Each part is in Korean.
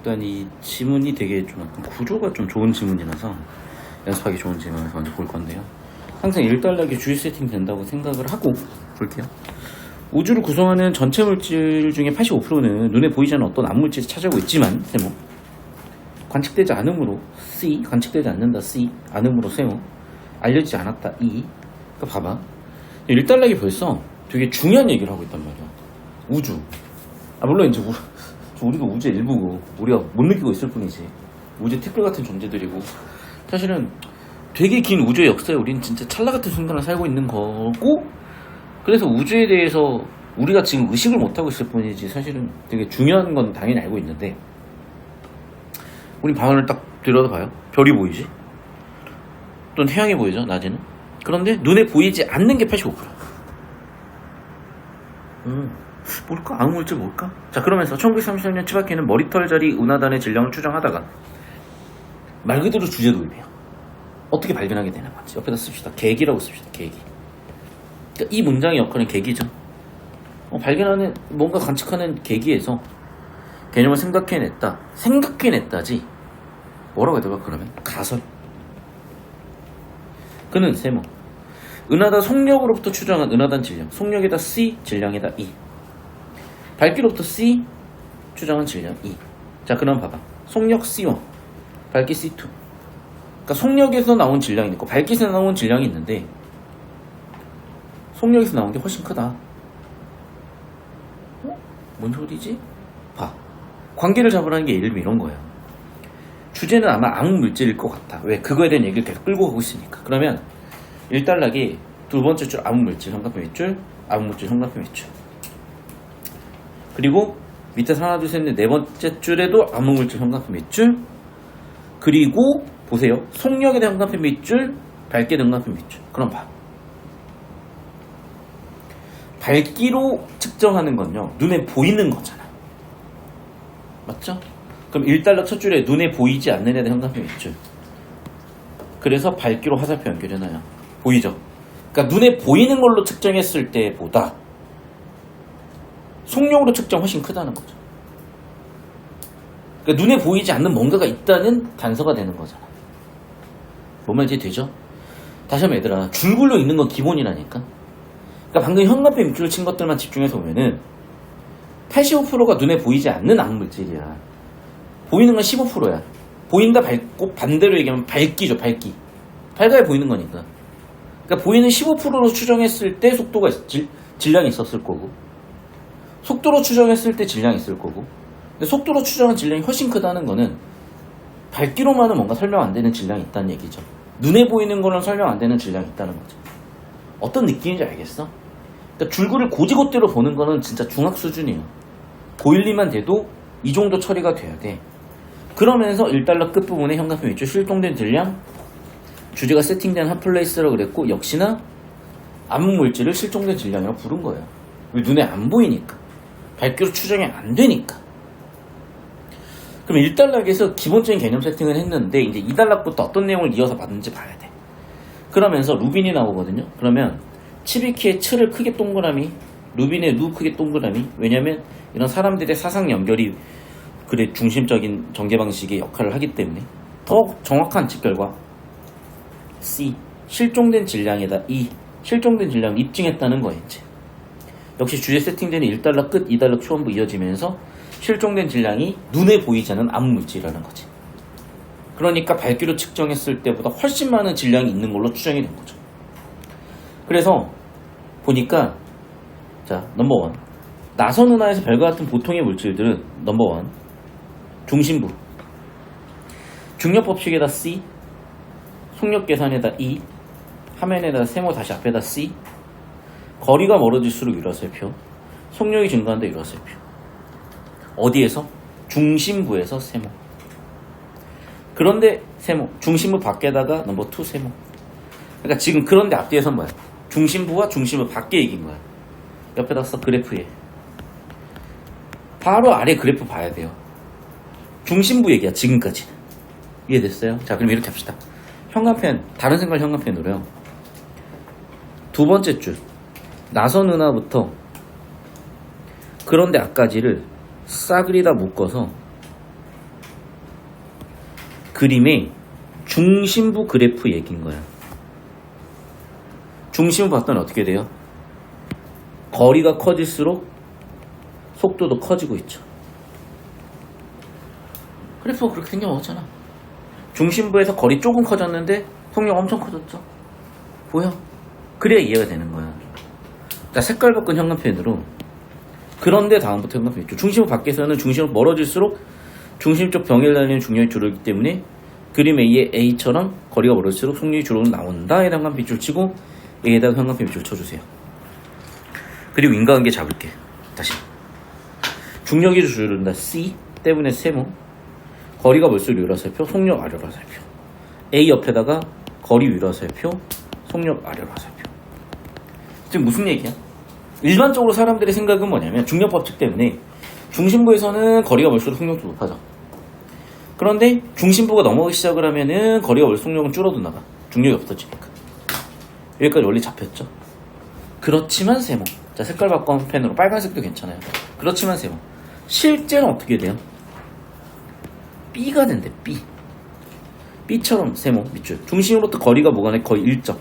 일단 이 지문이 되게 좀 약간 구조가 좀 좋은 지문이라서 연습하기 좋은 지문을 먼저 볼 건데요. 항상 일단락이 주의 세팅 된다고 생각을 하고 볼게요. 우주를 구성하는 전체 물질 중에 85%는 눈에 보이지 않는 어떤 암물질을 차지하고 있지만 세모. 관측되지 않음으로 C 관측되지 않는다 C 않음으로 세모. 알려지지 않았다 E. 그러니까 봐봐. 일단락이 벌써 되게 중요한 얘기를 하고 있단 말이야. 우주. 아 물론 이제 우, 우리가 우주의 일부고 우리가 못 느끼고 있을 뿐이지. 우주 태클 같은 존재들이고. 사실은 되게 긴 우주의 역사에 우리는 진짜 찰나 같은 순간을 살고 있는 거고 그래서 우주에 대해서 우리가 지금 의식을 못하고 있을 뿐이지 사실은 되게 중요한 건 당연히 알고 있는데 우리 방을 딱 들여다봐요. 별이 보이지? 또는 태양이 보이죠? 낮에는? 그런데 눈에 보이지 않는 게 85%. 음, 뭘까? 암물질 뭘까? 자, 그러면서 1933년 치바키는 머리털 자리 은하단의 질량을 추정하다가 말 그대로 주제 도입해요. 어떻게 발견하게 되는 건지. 옆에다 씁시다. 계기라고 씁시다. 계기. 그러니까 이 문장의 역할은 계기죠. 어, 발견하는, 뭔가 관측하는 계기에서 개념을 생각해냈다. 생각해냈다지. 뭐라고 해야 될까, 그러면? 가설. 그는 세모. 은하단 속력으로부터 추정한 은하단 질량. 속력에다 C, 질량에다 E. 밝기로부터 C, 추정한 질량 E. 자, 그럼 봐봐. 속력 C1, 밝기 C2. 그러니까 속력에서 나온 질량이 있고 밝기에서 나온 질량이 있는데 속력에서 나온 게 훨씬 크다. 어? 뭔 소리지? 봐. 관계를 잡으라는 게 예를 들면 이런 거예요. 주제는 아마 암흑 물질일 것 같아. 왜? 그거에 대한 얘기를 계속 끌고 가고 있으니까. 그러면 일단락이 두 번째 줄 암흑 물질 현관표 밑줄, 암흑 물질 현관표 밑줄. 그리고 밑에서 하나, 둘, 셋, 넷, 네 번째 줄에도 암흑 물질 현관표 밑줄. 그리고 보세요. 속력에 대한 현관표 밑줄, 밝기에 대한 현관표 밑줄. 그럼 봐. 밝기로 측정하는 건요. 눈에 보이는 거잖아. 맞죠? 그럼 1달러 첫 줄에 눈에 보이지 않는 애들 현관표 밑줄. 그래서 밝기로 화살표 연결해놔요. 보이죠? 그러니까 눈에 보이는 걸로 측정했을 때보다 속력으로 측정 훨씬 크다는 거죠. 그러니까 눈에 보이지 않는 뭔가가 있다는 단서가 되는 거잖아. 뭔 말인지 되죠? 다시 한번 얘들아, 줄글로 있는 건 기본이라니까. 그러니까 방금 현관표 밑줄을 친 것들만 집중해서 보면은 85%가 눈에 보이지 않는 암물질이야. 보이는 건 15%야. 보인다 밝고 반대로 얘기하면 밝기죠, 밝기. 밝아야 보이는 거니까. 그러니까 보이는 15%로 추정했을 때 속도가 있- 질, 질량이 있었을 거고 속도로 추정했을 때 질량이 있을 거고 근데 속도로 추정한 질량이 훨씬 크다는 거는 밝기로만은 뭔가 설명 안 되는 질량이 있다는 얘기죠. 눈에 보이는 거는 설명 안 되는 질량이 있다는 거죠. 어떤 느낌인지 알겠어? 그러니까 줄구를 고지고대로 보는 거는 진짜 중학 수준이에요. 보일리만 돼도 이 정도 처리가 돼야 돼. 그러면서 1달러 끝부분에 현관표 밑줄 실동된 질량 주제가 세팅된 핫플레이스라고 그랬고 역시나 암흑물질을 실종된 질량이라고 부른 거예요. 왜 눈에 안 보이니까. 밝기로 추정이 안 되니까. 그럼 1달락에서 기본적인 개념 세팅을 했는데 이제 2달락부터 어떤 내용을 이어서 받는지 봐야 돼. 그러면서 루빈이 나오거든요. 그러면 치비키의 츠를 크게 동그라미, 루빈의 루 크게 동그라미. 왜냐면 이런 사람들의 사상 연결이 그의 중심적인 전개 방식의 역할을 하기 때문에 더 정확한 직결과 C 실종된 질량에다 E 실종된 질량을 입증했다는 이제 역시 주제 세팅되는 1달러 끝 2달러 초반부 이어지면서 실종된 질량이 눈에 보이지 않는 암물질이라는 거지. 그러니까 밝기로 측정했을 때보다 훨씬 많은 질량이 있는 걸로 추정이 된 거죠. 그래서 보니까 자 넘버원. 나선 은하에서 별과 같은 보통의 물질들은 넘버원. 중심부. 중력 법칙에다 C 속력 계산에다 E, 화면에다 세모 다시 앞에다 C, 거리가 멀어질수록 유라셀표, 속력이 증가한다 유라셀표. 어디에서? 중심부에서 세모. 그런데 세모, 중심부 밖에다가 넘버 2 세모. 그러니까 지금 그런데 앞뒤에서 뭐야? 중심부와 중심부 밖에 얘기인 거야. 옆에다 써 그래프에. 바로 아래 그래프 봐야 돼요. 중심부 얘기야 지금까지는. 이해됐어요? 자 그럼 이렇게 합시다. 현관펜, 다른 색깔 현관펜으로요. 두 번째 줄, 나선 은하부터 그런데 앞까지를 싸그리다 묶어서 그림의 중심부 그래프 얘기인 거야. 중심부 봤더니 어떻게 돼요? 거리가 커질수록 속도도 커지고 있죠. 그래프가 그렇게 생겨먹었잖아. 중심부에서 거리 조금 커졌는데 속력 엄청 커졌죠. 보여? 그래야 이해가 되는 거야. 자, 색깔 바꾼 현관펜으로. 그런데 다음부터 현관펜 있죠. 중심부 밖에서는 중심으로 멀어질수록 중심 쪽 병을 달리는 중력이 줄어들기 때문에 그림 A의 A처럼 거리가 멀어질수록 속력이 줄어들 나온다. 에다 현관펜 줄 치고 A에다가 현관펜 줄 쳐주세요. 그리고 인과관계 잡을게. 다시. 중력이 줄어든다. C 때문에 세모. 거리가 멀수록 살펴, 속력 아래로 살펴. A 옆에다가 거리 위로 살펴, 속력 아래로 살펴. 지금 무슨 얘기야? 일반적으로 사람들의 생각은 뭐냐면 중력 법칙 때문에 중심부에서는 거리가 멀수록 속력도 높아져. 그런데 중심부가 넘어가기 시작을 하면은 거리가 멀 속력은 줄어드나 봐. 중력이 없어지니까. 여기까지 원리 잡혔죠? 그렇지만 세모. 자, 색깔 바꿔 펜으로 빨간색도 괜찮아요. 그렇지만 세모. 실제는 어떻게 돼요? B가 된대, B. B처럼 세모, 밑줄. 중심으로부터 거리가 뭐가 돼? 거의 일정.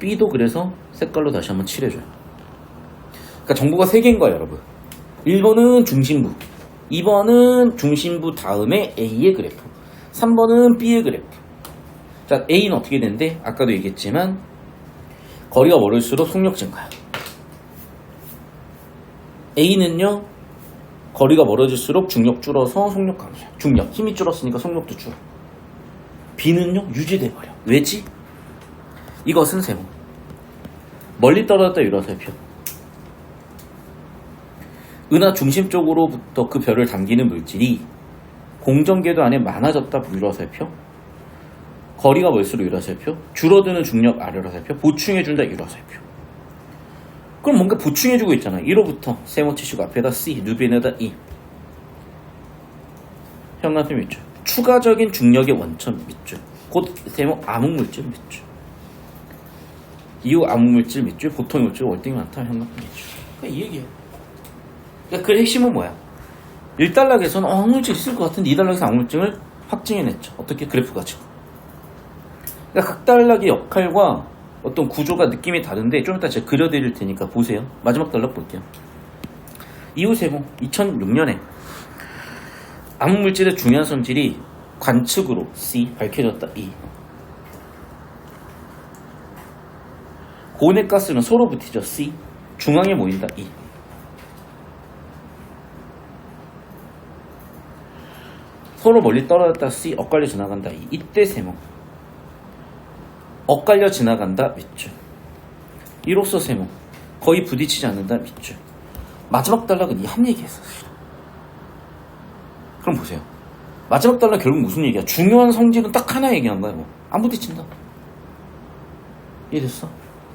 B도 그래서 색깔로 다시 한번 칠해줘요. 그러니까 정보가 3개인 거예요, 여러분. 1번은 중심부. 2번은 중심부 다음에 A의 그래프. 3번은 B의 그래프. 자, A는 어떻게 되는데? 아까도 얘기했지만, 거리가 멀을수록 속력 증가요. A는요, 거리가 멀어질수록 중력 줄어서 속력 감소요. 중력, 힘이 줄었으니까 속력도 줄어. B는요, 유지돼 버려. 왜지? 이것은 세모. 멀리 떨어졌다 일어서요, 표. 은하 중심 쪽으로부터 그 별을 당기는 물질이 공전궤도 안에 많아졌다 일어서요, 표. 거리가 멀수록 일어서요, 표. 줄어드는 중력 아래로 살펴. 보충해준다 일어서요, 표. 그럼 뭔가 보충해주고 있잖아. 1호부터 세모 치시고 앞에다 C, 누비에다 E. 현관표 밑줄. 추가적인 중력의 원천 밑줄. 곧 세모 암흑 물질 밑줄. 이후 암흑물질 밑줄, 보통 물질, 월등히 많다. 현관표 밑줄. 그러니까 이 얘기야. 그러니까 그 핵심은 뭐야? 1단락에서는 어, 암흑물질 있을 것 같은데 2단락에서 암흑물질을 확증해냈죠. 어떻게 그래프 가지고. 그러니까 각 단락의 역할과 어떤 구조가 느낌이 다른데 좀 이따 제가 그려드릴 테니까 보세요. 마지막 단락 볼게요. 이후 세모 2006년에 암흑물질의 중요한 성질이 관측으로 C 밝혀졌다 E 고온의 가스는 서로 붙이죠. C. 중앙에 모인다. E. 서로 멀리 떨어졌다. C. 엇갈려 지나간다. E. 이때 세모. 엇갈려 지나간다. 밑줄. 이로써 세모. 거의 부딪히지 않는다. 밑줄. 마지막 단락은 이 한 얘기했어. 그럼 보세요. 마지막 단락 결국 무슨 얘기야? 중요한 성질은 딱 하나 얘기한 거야 뭐 안 부딪힌다. 이해됐어?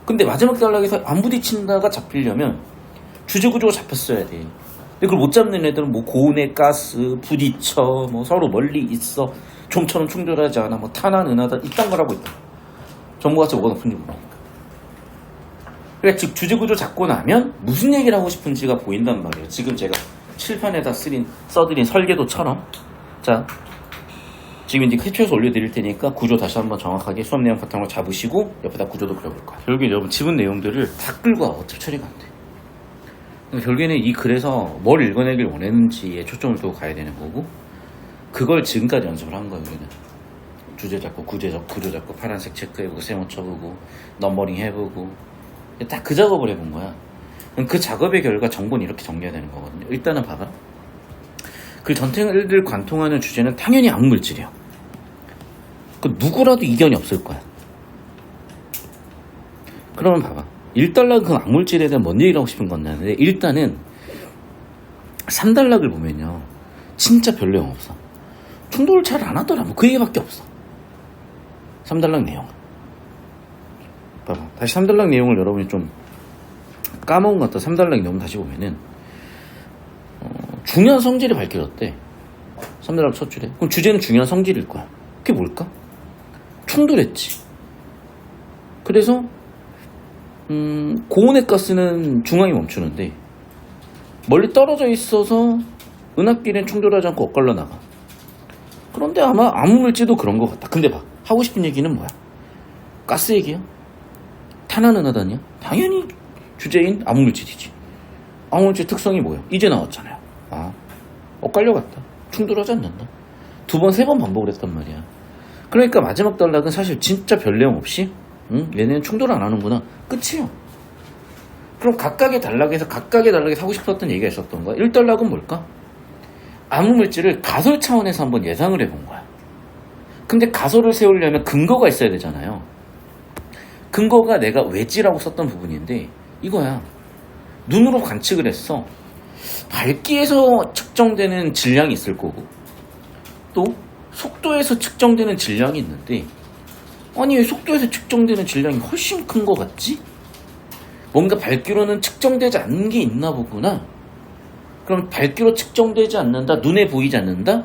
근데 마지막 단락에서 안 부딪힌다가 잡히려면 주제 구조가 잡혔어야 돼 근데 그걸 못 잡는 애들은 뭐 고온의 가스 부딪혀 뭐 서로 멀리 있어 좀처럼 충돌하지 않아 뭐 탄환 은하다 이딴 걸 하고 있다 정보가치 뭐가 높은지 모르니까. 그래, 즉, 주제 구조 잡고 나면 무슨 얘기를 하고 싶은지가 보인단 말이에요. 지금 제가 칠판에다 쓰린, 써드린 설계도처럼. 자, 지금 이제 캡처해서 올려드릴 테니까 구조 다시 한번 정확하게 수업 내용 바탕으로 잡으시고 옆에다 구조도 그려볼 거예요. 결국에 여러분 집은 내용들을 다 끌고 와. 어차피 처리가 안 돼. 결국에는 이 글에서 뭘 읽어내길 원했는지에 초점을 두고 가야 되는 거고 그걸 지금까지 연습을 한 거예요, 우리는. 주제 잡고 구제 잡고 구조 잡고 파란색 체크해보고 세모 쳐보고 넘버링 해보고 딱 그 작업을 해본 거야 그 작업의 결과 정보는 이렇게 정리해야 되는 거거든요 일단은 봐봐 그 전체를 관통하는 주제는 당연히 암물질이에요 그 누구라도 이견이 없을 거야 그러면 봐봐 일단락 그 암물질에 대한 뭔 얘기를 하고 싶은 건데 일단은 3단락을 보면요 진짜 별 내용 없어 충돌을 잘 안 하더라 뭐그 얘기밖에 없어 3단락 내용. 봐봐. 다시 3단락 내용을 여러분이 좀 까먹은 것 같다. 3단락 내용 다시 보면은, 어, 중요한 성질이 밝혀졌대. 3단락 첫 줄에. 그럼 주제는 중요한 성질일 거야. 그게 뭘까? 충돌했지. 그래서, 음, 고온의 가스는 중앙에 멈추는데, 멀리 떨어져 있어서 은하끼리는 충돌하지 않고 엇갈려 나가. 그런데 아마 암흑물질도 그런 것 같다. 근데 봐. 하고 싶은 얘기는 뭐야? 가스 얘기야? 탄화는하다냐? 당연히 주제인 암흑물질이지. 암흑물질 특성이 뭐야? 이제 나왔잖아요. 아, 엇갈려 갔다. 충돌하지 않는다. 두 번, 세 번 반복을 했단 말이야. 그러니까 마지막 단락은 사실 진짜 별 내용 없이, 응? 얘네는 충돌 안 하는구나. 끝이에요. 그럼 각각의 단락에서 각각의 단락에서 하고 싶었던 얘기가 있었던 거야. 1단락은 뭘까? 암흑물질을 가설 차원에서 한번 예상을 해본 거야. 근데 가설을 세우려면 근거가 있어야 되잖아요. 근거가 내가 외지라고 썼던 부분인데 이거야. 눈으로 관측을 했어. 밝기에서 측정되는 질량이 있을 거고 또 속도에서 측정되는 질량이 있는데 아니 왜 속도에서 측정되는 질량이 훨씬 큰 것 같지? 뭔가 밝기로는 측정되지 않는 게 있나 보구나. 그럼 밝기로 측정되지 않는다, 눈에 보이지 않는다?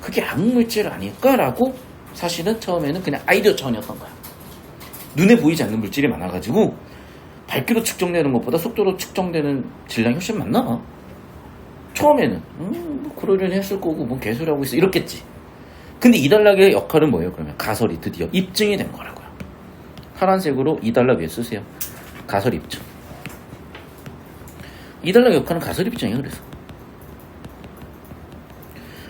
그게 암흑물질 아닐까라고 사실은 처음에는 그냥 아이디어 차원이었던 거야. 눈에 보이지 않는 물질이 많아가지고 밝기로 측정되는 것보다 속도로 측정되는 질량이 훨씬 많나 봐. 처음에는 음, 뭐 그러려니 했을 거고 뭐 개소리 하고 있어 이렇겠지. 근데 이 단락의 역할은 뭐예요? 그러면 가설이 드디어 입증이 된 거라고요. 파란색으로 이 단락 위에 쓰세요. 가설 입증. 이 단락 역할은 가설 입증이에요. 그래서.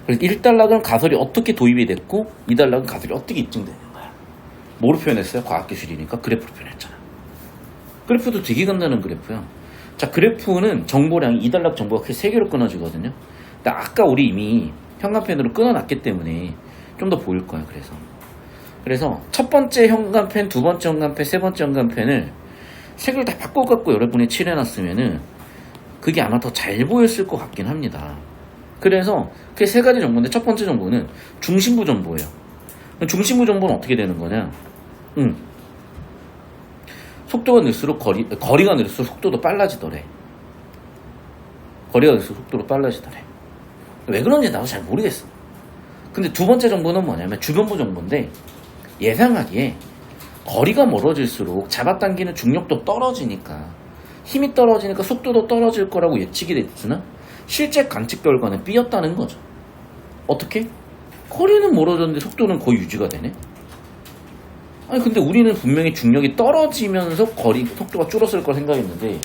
그래서 1단락은 가설이 어떻게 도입이 됐고 2단락은 가설이 어떻게 입증되는 거야. 뭐로 표현했어요? 과학기술이니까 그래프로 표현했잖아. 그래프도 되게 간단한 그래프야. 자, 그래프는 정보량이 2단락 정보가 크게 3개로 끊어지거든요. 아까 우리 이미 현관펜으로 끊어놨기 때문에 좀 더 보일 거야, 그래서. 그래서 첫 번째 현관펜, 두 번째 현관펜, 세 번째 현관펜을 색을 다 바꿔갖고 여러분이 칠해놨으면은 그게 아마 더 잘 보였을 것 같긴 합니다. 그래서 그게 세 가지 정보인데 첫 번째 정보는 중심부 정보예요. 중심부 정보는 어떻게 되는 거냐? 음. 속도가 늘수록 거리, 거리가 늘수록 속도도 빨라지더래. 거리가 늘수록 속도도 빨라지더래. 왜 그런지 나도 잘 모르겠어. 근데 두 번째 정보는 뭐냐면 주변부 정보인데 예상하기에 거리가 멀어질수록 잡아당기는 중력도 떨어지니까 힘이 떨어지니까 속도도 떨어질 거라고 예측이 됐으나 실제 관측 결과는 삐었다는 거죠. 어떻게? 거리는 멀어졌는데 속도는 거의 유지가 되네? 아니 근데 우리는 분명히 중력이 떨어지면서 거리 속도가 줄었을 거 생각했는데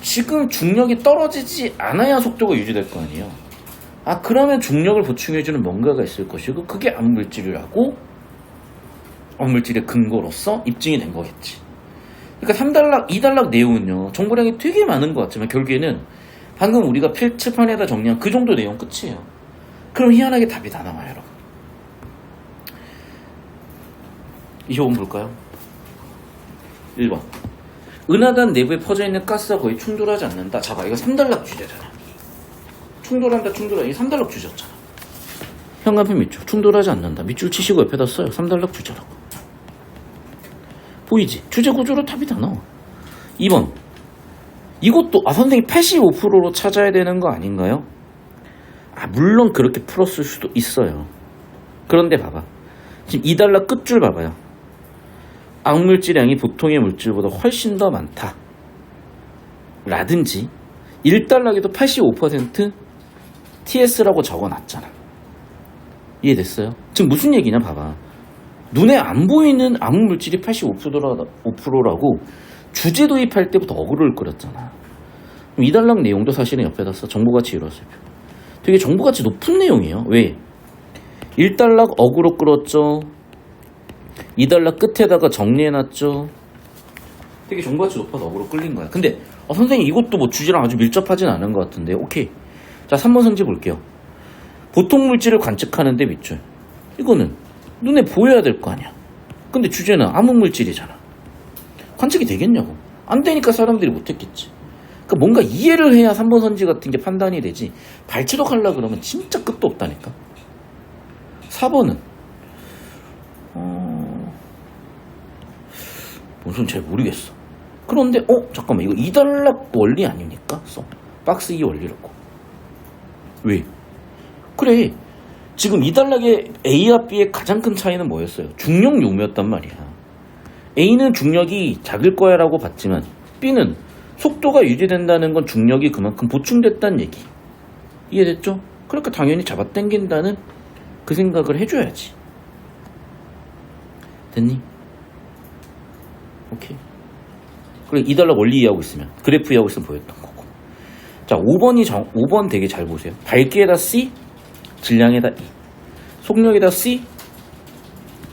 지금 중력이 떨어지지 않아야 속도가 유지될 거 아니에요. 아 그러면 중력을 보충해주는 뭔가가 있을 것이고 그게 암물질이라고 암물질의 근거로서 입증이 된 거겠지. 그러니까 3단락, 2단락 내용은요 정보량이 되게 많은 것 같지만 결국에는 방금 우리가 필츠판에다 정리한 그 정도 내용 끝이에요. 그럼 희한하게 답이 다 나와요, 여러분. 25번 볼까요? 1번. 은하단 내부에 퍼져 있는 가스와 거의 충돌하지 않는다. 잡아, 이거 3단락 주제잖아. 충돌한다, 충돌한다. 이게 3단락 주제였잖아. 현관펜 밑줄. 충돌하지 않는다. 밑줄 치시고 옆에다 써요. 3단락 주제라고. 보이지? 주제 구조로 답이 다 나와. 2번. 이것도, 아, 선생님 85%로 찾아야 되는 거 아닌가요? 아, 물론 그렇게 풀었을 수도 있어요. 그런데 봐봐. 지금 2달러 끝줄 봐봐요. 악물질량이 보통의 물질보다 훨씬 더 많다. 라든지 1달러에도 85% TS라고 적어놨잖아. 이해됐어요? 지금 무슨 얘기냐 봐봐. 눈에 안 보이는 암물질이 85%라고 주제 도입할 때부터 어그로를 끌었잖아. 그럼 2달러 내용도 사실은 옆에다 써. 정보가치 이뤘을 표. 되게 정보가치 높은 내용이에요. 왜? 1달러 어그로 끌었죠. 2달러 끝에다가 정리해놨죠. 되게 정보가치 높아서 어그로 끌린 거야. 근데 어, 선생님 이것도 뭐 주제랑 아주 밀접하진 않은 것 같은데 오케이. 자 3번 성질 볼게요. 보통 물질을 관측하는데 밑줄. 이거는 눈에 보여야 될 거 아니야. 근데 주제는 암흑물질이잖아. 관측이 되겠냐고. 안 되니까 사람들이 못했겠지. 그러니까 뭔가 이해를 해야 3번 선지 같은 게 판단이 되지. 발치독 하려 그러면 진짜 끝도 없다니까. 4번은 어... 무슨 잘 모르겠어. 그런데 어 잠깐만 이거 이달락 원리 아닙니까? 써. 박스 2 원리라고. 왜? 그래. 지금 이달락의 A와 B의 가장 큰 차이는 뭐였어요? 중력 요매였단 말이야. A는 중력이 작을 거야 라고 봤지만 B는 속도가 유지된다는 건 중력이 그만큼 보충됐다는 얘기. 이해됐죠? 그러니까 당연히 잡아당긴다는 그 생각을 해줘야지. 됐니? 오케이. 그리고 2달러 원리 이해하고 있으면, 그래프 이해하고 있으면 보였던 거고. 자, 5번이 정, 5번 되게 잘 보세요. 밝기에다 C, 질량에다 E. 속력에다 C,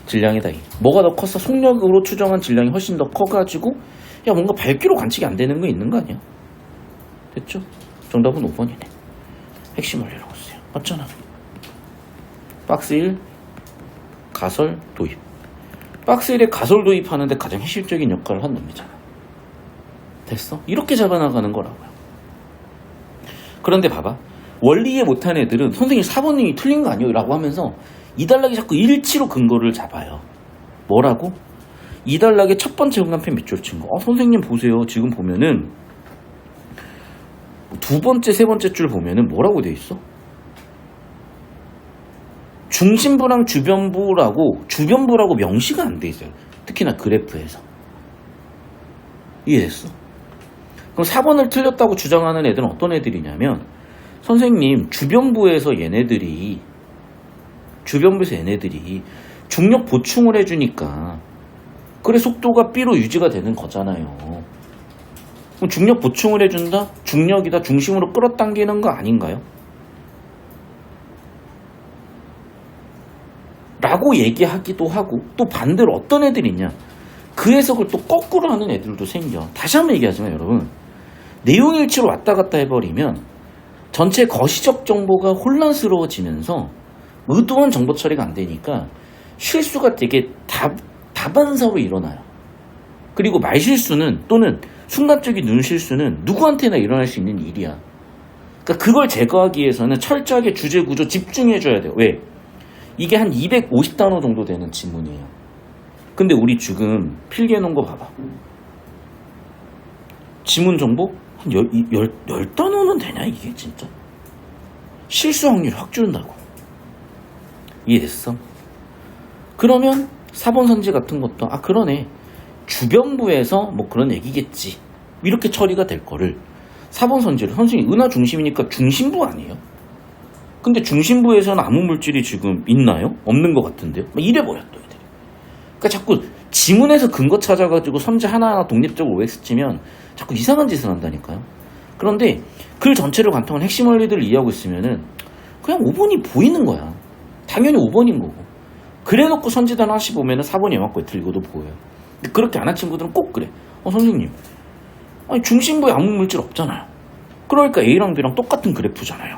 질량에다 E. 뭐가 더 컸어? 속력으로 추정한 질량이 훨씬 더 커가지고, 야, 뭔가 밝기로 관측이 안 되는 거 있는 거 아니야? 됐죠? 정답은 5번이네. 핵심 원리라고 써요. 맞잖아. 박스 1, 가설 도입. 박스 1에 가설 도입하는데 가장 핵심적인 역할을 한 놈이잖아. 됐어? 이렇게 잡아나가는 거라고요. 그런데 봐봐. 원리 이해 못한 애들은 선생님 4번님이 틀린 거 아니에요? 라고 하면서 이달락이 자꾸 일치로 근거를 잡아요. 뭐라고? 이달락의 첫 번째 공간편 밑줄 친 거. 어, 선생님 보세요. 지금 보면은 두 번째, 세 번째 줄 보면은 뭐라고 돼 있어? 중심부랑 주변부라고 주변부라고 명시가 안 돼 있어요. 특히나 그래프에서. 이해됐어? 그럼 4번을 틀렸다고 주장하는 애들은 어떤 애들이냐면 선생님 주변부에서 얘네들이 주변부에서 얘네들이 중력 보충을 해주니까 그래 속도가 B로 유지가 되는 거잖아요. 그럼 중력 보충을 해준다? 중력이다 중심으로 끌어당기는 거 아닌가요? 라고 얘기하기도 하고 또 반대로 어떤 애들이 있냐 그 해석을 또 거꾸로 하는 애들도 생겨 다시 한번 얘기하지만 여러분 내용 일치로 왔다 갔다 해버리면 전체 거시적 정보가 혼란스러워지면서 의도한 정보 처리가 안 되니까 실수가 되게 답, 다반사로 일어나요 그리고 말실수는 또는 순간적인 눈실수는 누구한테나 일어날 수 있는 일이야 그러니까 그걸 제거하기 위해서는 철저하게 주제 구조 집중해줘야 돼요 왜? 이게 한 250단어 정도 되는 지문이에요. 근데 우리 지금 필기해 놓은 거 봐봐. 지문 정보? 한 10, 10, 단어는 되냐, 이게 진짜? 실수 확률 확 줄는다고. 이해됐어? 그러면 4번 선지 같은 것도, 아, 그러네. 주변부에서 뭐 그런 얘기겠지. 이렇게 처리가 될 거를 4번 선지를 선생님 은하 중심이니까 중심부 아니에요? 근데 중심부에서는 아무 물질이 지금 있나요? 없는 것 같은데요? 막 이래버려 또 애들이. 그러니까 자꾸 지문에서 근거 찾아가지고 선지 하나하나 독립적으로 OX 치면 자꾸 이상한 짓을 한다니까요. 그런데 글 전체를 관통한 핵심 원리들을 이해하고 있으면은 그냥 5번이 보이는 거야. 당연히 5번인 거고. 그래놓고 선지단 하나씩 보면은 4번이 이만큼 틀리고도 보여요. 그렇게 안 한 친구들은 꼭 그래. 어, 선생님. 아니, 중심부에 아무 물질 없잖아요. 그러니까 A랑 B랑 똑같은 그래프잖아요.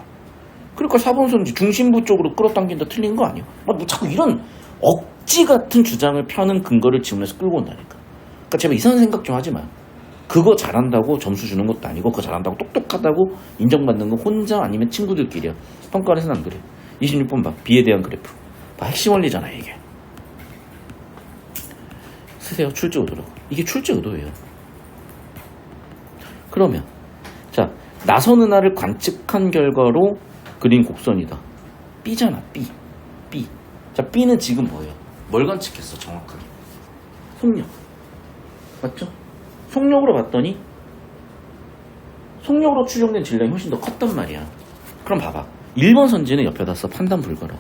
그러니까 4번 선지 중심부 쪽으로 끌어당긴다 틀린 거 아니에요? 뭐, 뭐 자꾸 이런 억 지 같은 주장을 펴는 근거를 지문에서 끌고 온다니까. 그러니까 제발 이상한 생각 좀 하지 마요. 그거 잘한다고 점수 주는 것도 아니고 그거 잘한다고 똑똑하다고 인정받는 건 혼자 아니면 친구들끼리야. 평가에서는 안 그래. 26번 봐. B에 대한 그래프. 봐. 핵심 원리잖아 이게. 쓰세요. 출제 의도로. 이게 출제 의도예요. 그러면 자 나선 은하를 관측한 결과로 그린 곡선이다. B잖아, B. B. 자, B는 지금 뭐예요? 뭘 관측했어, 정확하게? 속력. 맞죠? 속력으로 봤더니, 속력으로 추정된 질량이 훨씬 더 컸단 말이야. 그럼 봐봐. 1번 선지는 옆에다 써. 판단 불가라고.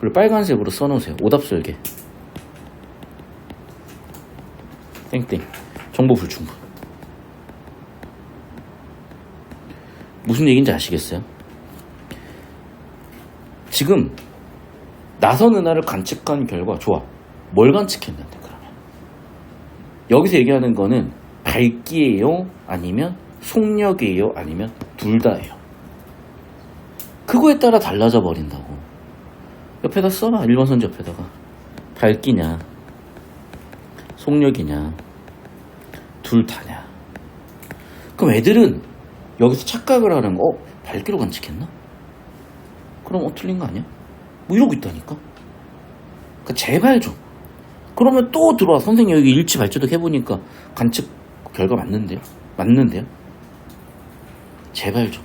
그리고 빨간색으로 써놓으세요. 오답 설계. 땡땡. 정보 불충분. 무슨 얘기인지 아시겠어요? 지금 나선 은하를 관측한 결과 좋아. 뭘 관측했는데 그러면? 여기서 얘기하는 거는 밝기예요? 아니면 속력이에요? 아니면 둘 다예요? 그거에 따라 달라져 버린다고. 옆에다 써라. 1번 선지 옆에다가. 밝기냐? 속력이냐? 둘 다냐? 그럼 애들은 여기서 착각을 하는 거, 어, 밝기로 관측했나? 그럼 어, 틀린 거 아니야? 뭐 이러고 있다니까? 그러니까 제발 좀. 그러면 또 들어와. 선생님 여기 일치 발제도 해보니까 관측 결과 맞는데요? 맞는데요? 제발 좀.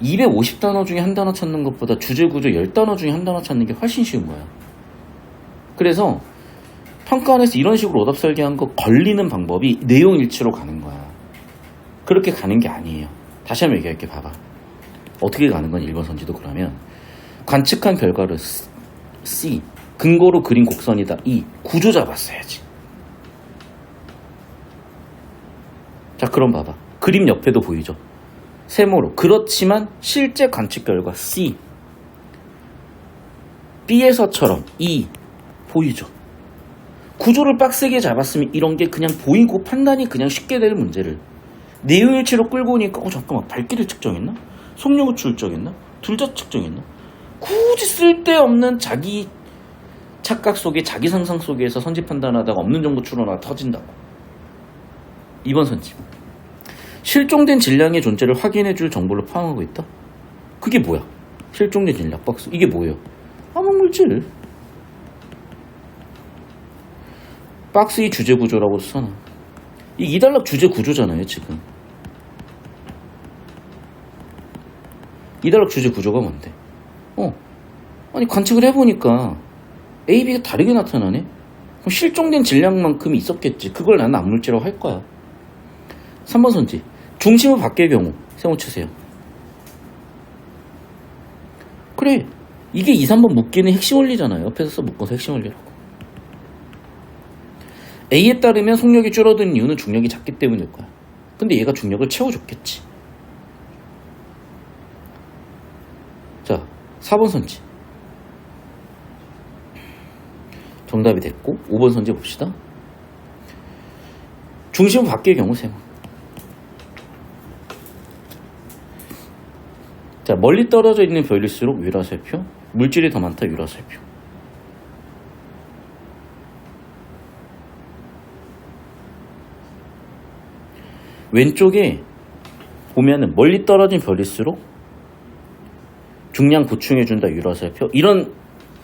250단어 중에 한 단어 찾는 것보다 주제 구조 10단어 중에 한 단어 찾는 게 훨씬 쉬운 거야. 그래서 평가원에서 이런 식으로 오답 설계한 거 걸리는 방법이 내용 일치로 가는 거야. 그렇게 가는 게 아니에요. 다시 한번 얘기할게 봐봐. 어떻게 가는 건 1번 선지도 그러면 관측한 결과를 C. 근거로 그린 곡선이다. E. 구조 잡았어야지. 자, 그럼 봐봐. 그림 옆에도 보이죠? 세모로. 그렇지만 실제 관측 결과 C. B에서처럼 E. 보이죠? 구조를 빡세게 잡았으면 이런 게 그냥 보이고 판단이 그냥 쉽게 되는 문제를 내용일치로 끌고 오니까 어 잠깐만 밝기를 측정했나? 속력을 출정했나? 둘다 측정했나? 굳이 쓸데없는 자기 착각 속에 자기 상상 속에서 선지 판단하다가 없는 정보 추론하다 터진다고 2번 선지 실종된 질량의 존재를 확인해 줄 정보를 포함하고 있다? 그게 뭐야? 실종된 질량 박스 이게 뭐예요? 암흑물질 박스의 주제 구조라고 써놔 이 이단락 주제 구조잖아요 지금 이단락 주제 구조가 뭔데? 어. 아니 관측을 해보니까 A, B가 다르게 나타나네? 그럼 실종된 질량만큼 있었겠지. 그걸 나는 암물질이라고 할 거야. 3번 선지 중심을 바뀔 경우. 세모 치세요. 그래. 이게 2, 3번 묶기는 핵심 원리잖아요. 옆에서 써 묶어서 핵심 원리라고. A에 따르면 속력이 줄어드는 이유는 중력이 작기 때문일 거야. 근데 얘가 중력을 채워줬겠지 자 4번 선지. 정답이 됐고 5번 선지 봅시다. 중심을 바뀔 경우 세모 자, 멀리 떨어져 있는 별일수록 유라설표, 물질이 더 많다 유라설표. 왼쪽에 보면은 멀리 떨어진 별일수록 중량 보충해준다 유라설표. 이런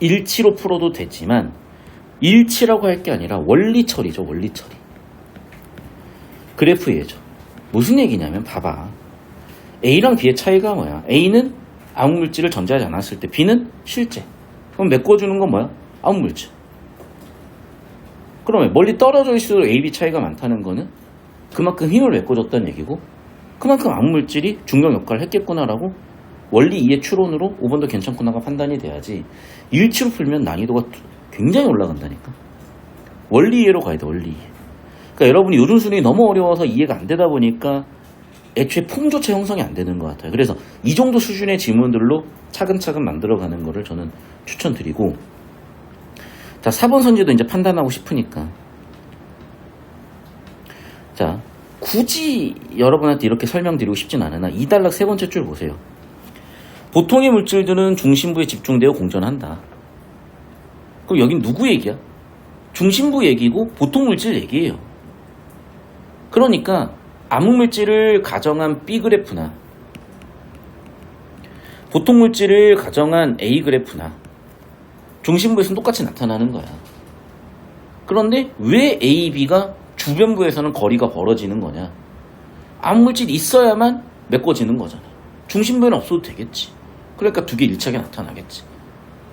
일치로 풀어도 되지만 일치라고 할 게 아니라 원리 처리죠, 원리 처리. 그래프 예죠. 무슨 얘기냐면 봐봐. A랑 B의 차이가 뭐야? A는 암흑물질을 전제하지 않았을 때 B는 실제. 그럼 메꿔주는 건 뭐야? 암흑물질. 그러면 멀리 떨어져 있을수록 A, B 차이가 많다는 거는 그만큼 힘을 메꿔줬다는 얘기고 그만큼 암흑물질이 중력 역할을 했겠구나라고 원리 2의 추론으로 5번도 괜찮구나가 판단이 돼야지 일치로 풀면 난이도가 굉장히 올라간다니까. 원리 이해로 가야 돼, 원리 이해. 그러니까 여러분이 요즘 수능이 너무 어려워서 이해가 안 되다 보니까 애초에 폼조차 형성이 안 되는 것 같아요. 그래서 이 정도 수준의 질문들로 차근차근 만들어가는 거를 저는 추천드리고 자 4번 선지도 이제 판단하고 싶으니까 자 굳이 여러분한테 이렇게 설명드리고 싶진 않으나 이 단락 세 번째 줄 보세요. 보통의 물질들은 중심부에 집중되어 공전한다. 그럼 여긴 누구 얘기야? 중심부 얘기고 보통 물질 얘기예요. 그러니까 암흑물질을 가정한 B 그래프나 보통 물질을 가정한 A 그래프나 중심부에서는 똑같이 나타나는 거야. 그런데 왜 A, B가 주변부에서는 거리가 벌어지는 거냐? 암흑물질이 있어야만 메꿔지는 거잖아. 중심부에는 없어도 되겠지. 그러니까 두 개 일치하게 나타나겠지.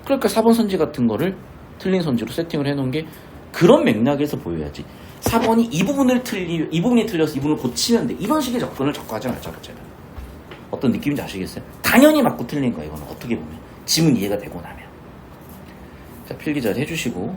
그러니까 4번 선지 같은 거를 틀린 선지로 세팅을 해놓은 게 그런 맥락에서 보여야지. 4번이 이 부분을 틀리, 이 부분이 틀려서 이 부분을 고치면 돼. 이런 식의 접근을 자꾸 하지 말자고 제가. 어떤 느낌인지 아시겠어요? 당연히 맞고 틀린 거야, 이거는. 어떻게 보면. 지문 이해가 되고 나면. 자, 필기 잘 해주시고.